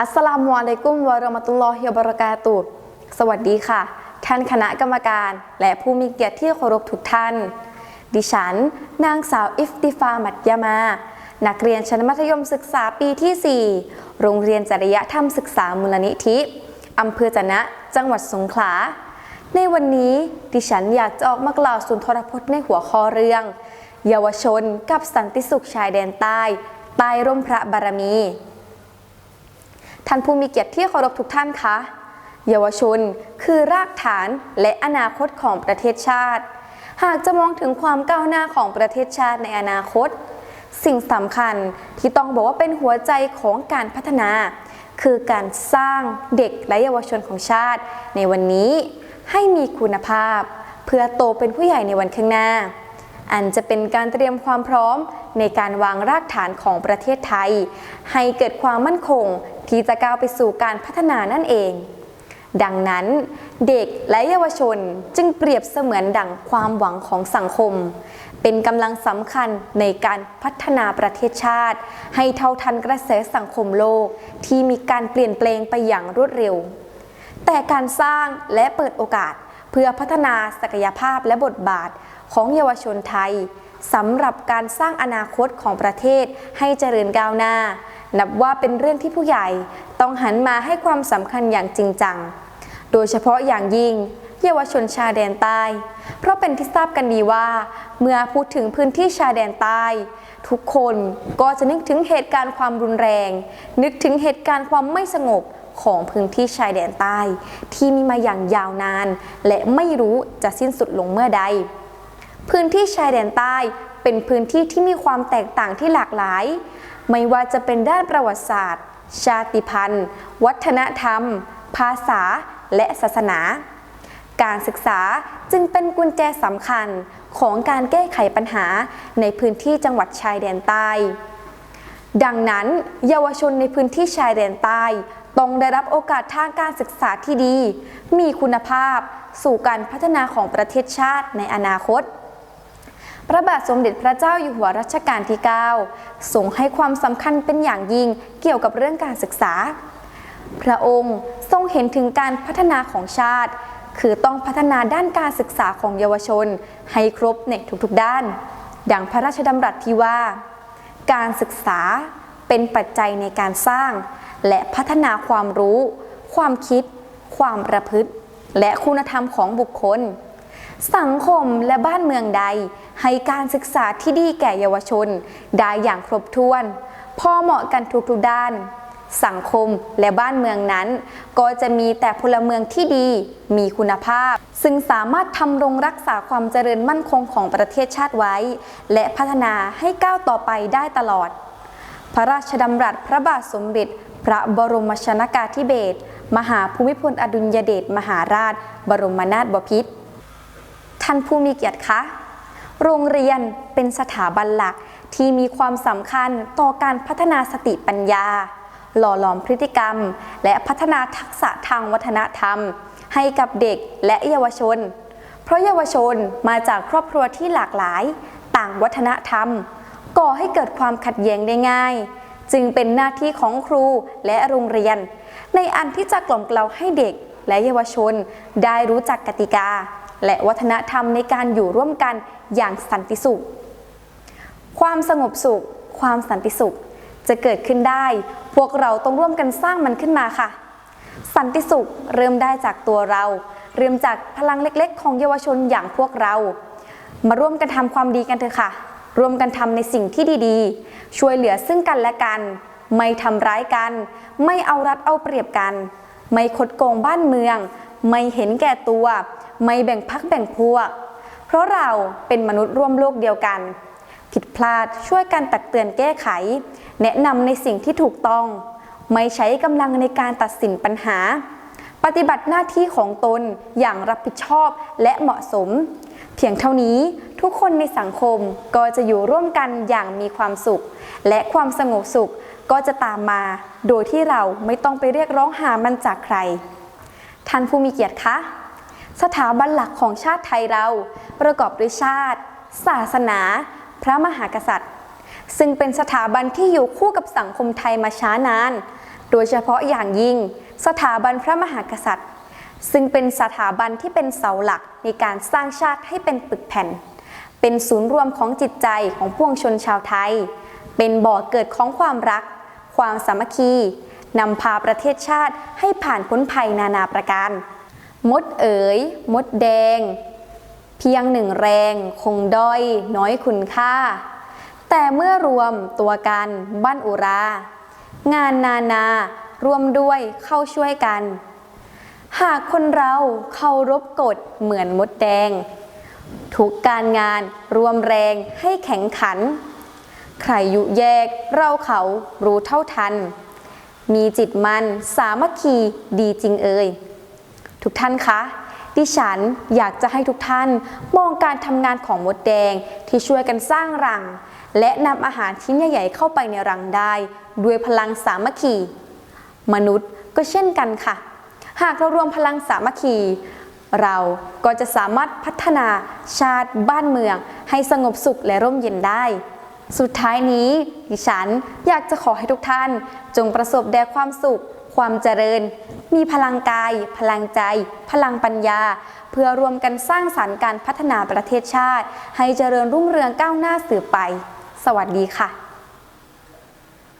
อัสสลามุอะลัยกุมวะเราะมะตุลลอฮิวะบะเราะกาตุสวัสดีค่ะ ท่านคณะกรรมการและผู้มีเกียรติที่เคารพทุกท่าน ดิฉัน นางสาวอิฟติฟามัตยามา นักเรียนชั้นมัธยมศึกษาปีที่ 4 โรงเรียนจริยธรรมศึกษามูลนิธิอำเภอจะนะ จังหวัดสงขลา ในวันนี้ดิฉันอยากจะออกมากล่าวสุนทรพจน์ในหัวข้อเรื่อง เยาวชนกับสันติสุขชายแดนใต้ ใต้ร่มพระบารมี ท่านผู้มีเกียรติที่เคารพทุกท่านคะเยาวชนคือรากฐานและอนาคตของประเทศชาติ หากจะมองถึงความก้าวหน้าของประเทศชาติในอนาคต สิ่งสำคัญที่ต้องบอกว่าเป็นหัวใจของการพัฒนา คือการสร้างเด็กและเยาวชนของชาติ ในวันนี้ให้มีคุณภาพ เพื่อโตเป็นผู้ใหญ่ในวันข้างหน้า อันจะเป็นการเตรียมความพร้อมในการวางรากฐานของประเทศไทย ให้เกิดความมั่นคงที่จะก้าวไปสู่การพัฒนานั่นเอง ดังนั้นเด็กและเยาวชนจึงเปรียบเสมือนดั่งความหวังของสังคม เป็นกำลังสำคัญในการพัฒนาประเทศชาติ ให้เท่าทันกระแสสังคมโลกที่มีการเปลี่ยนแปลงไปอย่างรวดเร็ว แต่การสร้างและเปิดโอกาสเพื่อพัฒนาศักยภาพและบทบาท ของเยาวชนไทยสำหรับการสร้างอนาคตของประเทศให้เจริญก้าวหน้า นับว่าเป็นเรื่องที่ผู้ใหญ่ ต้องหันมาให้ความสำคัญอย่างจริงจัง โดยเฉพาะอย่างยิ่ง เยาวชนชายแดนใต้ เพราะเป็นที่ทราบกันดีว่า เมื่อพูดถึงพื้นที่ชายแดนใต้ ทุกคนก็จะนึกถึงเหตุการณ์ความรุนแรง นึกถึงเหตุการณ์ความไม่สงบของพื้นที่ชายแดนใต้ ที่มีมาอย่างยาวนาน และไม่รู้จะสิ้นสุดลงเมื่อใด พื้นที่ชายแดนใต้เป็นพื้นที่ที่มีความแตกต่างที่หลากหลาย ไม่ว่าจะเป็นด้านประวัติศาสตร์ ชาติพันธุ์ วัฒนธรรม ภาษา และศาสนา การศึกษาจึงเป็นกุญแจสำคัญของการแก้ไขปัญหาในพื้นที่จังหวัดชายแดนใต้ ดังนั้น เยาวชนในพื้นที่ชายแดนใต้ต้องได้รับโอกาสทางการศึกษาที่ดี มีคุณภาพ สู่การพัฒนาของประเทศชาติในอนาคต พระบาทสมเด็จพระเจ้าอยู่หัวรัชกาลที่ 9 ทรงให้ความสำคัญเป็นอย่างยิ่งเกี่ยวกับเรื่องการศึกษา พระองค์ทรงเห็นถึงการพัฒนาของชาติ คือต้องพัฒนาด้านการศึกษาของเยาวชน ให้ครบในทุกๆด้าน ดังพระราชดำรัสที่ว่า การศึกษาเป็นปัจจัยในการสร้าง และพัฒนาความรู้ ความคิด ความประพฤติ และคุณธรรมของบุคคล สังคมและบ้านเมืองใด ให้การศึกษาที่ดีแก่เยาวชน ได้อย่างครบถ้วน พอเหมาะกันทุกๆด้าน สังคมและบ้านเมืองนั้น ก็จะมีแต่พลเมืองที่ดี มีคุณภาพ ซึ่งสามารถทำรงรักษาความเจริญมั่นคงของประเทศชาติไว้ และพัฒนาให้ก้าวต่อไปได้ตลอด พระราชดำรัสพระบาทสมเด็จ พระบรมชนากาธิเบศรมหาภูมิพลอดุลยเดชมหาราช บรมนาถบพิตร ท่านผู้มีเกียรติคะโรงเรียนเป็นสถาบันหลักที่มีความสำคัญต่อการพัฒนาสติปัญญา หล่อหลอมพฤติกรรม และพัฒนาทักษะทางวัฒนธรรม ให้กับเด็กและเยาวชน เพราะเยาวชนมาจากครอบครัวที่หลากหลาย ต่างวัฒนธรรม ก่อให้เกิดความขัดแย้งได้ง่าย จึงเป็นหน้าที่ของครูและโรงเรียน ในอันที่จะกล่อมเกลาให้เด็กและเยาวชนได้รู้จักกติกา และวัฒนธรรมในการอยู่ร่วมกันอย่างสันติสุข ความสงบสุข ความสันติสุข จะเกิดขึ้นได้ พวกเราต้องร่วมกันสร้างมันขึ้นมาค่ะ สันติสุขเริ่มได้จากตัวเรา เริ่มจากพลังเล็กๆ ของเยาวชนอย่างพวกเรา มาร่วมกันทำความดีกันเถอะค่ะ ร่วมกันทำในสิ่งที่ดีๆ ช่วยเหลือซึ่งกันและกัน ไม่ทำร้ายกัน ไม่เอารัดเอาเปรียบกัน ไม่คดโกงบ้านเมือง ไม่เห็นแก่ตัว ไม่แบ่งพักแบ่งพวก เพราะเราเป็นมนุษย์ร่วมโลกเดียวกัน ผิดพลาดช่วยกันตักเตือนแก้ไข แนะนำในสิ่งที่ถูกต้อง ไม่ใช้กำลังในการตัดสินปัญหา ปฏิบัติหน้าที่ของตนอย่างรับผิดชอบและเหมาะสม เพียงเท่านี้ทุกคนในสังคมก็จะอยู่ร่วมกันอย่างมีความสุข และความสงบสุขก็จะตามมา โดยที่เราไม่ต้องไปเรียกร้องหามันจากใคร ท่านผู้มีเกียรติคะ สถาบันหลักของชาติไทยเราประกอบด้วยชาติ ศาสนา พระมหากษัตริย์ ซึ่งเป็นสถาบันที่อยู่คู่กับสังคมไทยมาช้านาน โดยเฉพาะอย่างยิ่ง สถาบันพระมหากษัตริย์ ซึ่งเป็นสถาบันที่เป็นเสาหลักในการสร้างชาติให้เป็นปึกแผ่น เป็นศูนย์รวมของจิตใจของพวงชนชาวไทย เป็นบ่อเกิดของความรัก ความสามัคคี นำพาประเทศชาติให้ผ่านพ้นภัยนานาประการ มดเอ๋ย มดแดง เพียงหนึ่งแรง คงด้อย น้อยคุณค่า แต่เมื่อรวมตัวกันบ้านอุรา งานนานา รวมด้วยเข้าช่วยกัน หากคนเราเคารพกฎเหมือนมดแดง ทุกการงานรวมแรงให้แข็งขัน ใครยุแยกเราเขารู้เท่าทัน มีจิตมันสามัคคีดีจริงเอ่ยทุกท่านคะดิฉันอยากจะให้ทุกท่านมองการทำงานของมดแดงที่ช่วยกันสร้างรัง และนำอาหารชิ้นใหญ่ๆเข้าไปในรังได้ ด้วยพลังสามัคคี มนุษย์ก็เช่นกันค่ะ หากเรารวมพลังสามัคคี เราก็จะสามารถพัฒนาชาติบ้านเมือง ให้สงบสุขและร่มเย็นได้ สุดท้ายนี้ ดิฉันอยากจะขอให้ทุกท่าน จงประสบแด่ความสุข ความเจริญ มีพลังกาย พลังใจ พลังปัญญา เพื่อรวมกันสร้างสรรค์การพัฒนาประเทศชาติ ให้เจริญรุ่งเรืองก้าวหน้าสืบไป สวัสดีค่ะ